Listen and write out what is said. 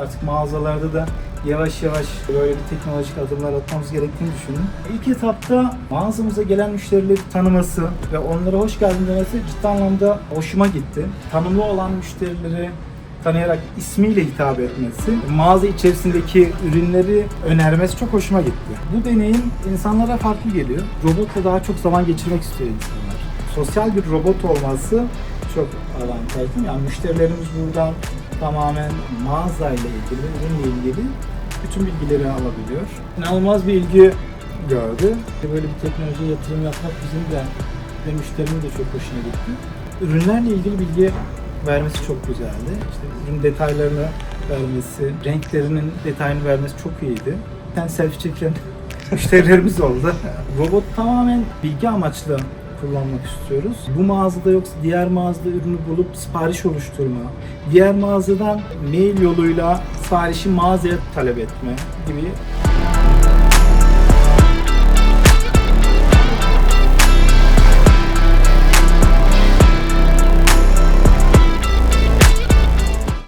artık mağazalarda da yavaş yavaş böyle bir teknolojik adımlar atmamız gerektiğini düşündüm. İlk etapta mağazamıza gelen müşterileri tanıması ve onlara hoş geldin demesi ciddi anlamda hoşuma gitti. Tanımlı olan müşterileri tanıyarak ismiyle hitap etmesi, mağaza içerisindeki ürünleri önermesi çok hoşuma gitti. Bu deneyim insanlara farklı geliyor. Robotla daha çok zaman geçirmek istiyor insanlar. Sosyal bir robot olması çok avantajlı. Yani müşterilerimiz buradan tamamen mağazayla ilgili, ürünle ilgili bütün bilgileri alabiliyor. İnanılmaz bir ilgi gördü. Böyle bir teknolojiye yatırım yapmak bizim de ve müşterinin de çok hoşuna gitti. Ürünlerle ilgili bilgi vermesi çok güzeldi. İşte ürün detaylarını vermesi, renklerinin detayını vermesi çok iyiydi. Yani selfie çekilen müşterilerimiz oldu. Robot tamamen bilgi amaçlı kullanmak istiyoruz. Bu mağazada yoksa diğer mağazada ürünü bulup sipariş oluşturma, diğer mağazadan mail yoluyla siparişi mağazaya talep etme gibi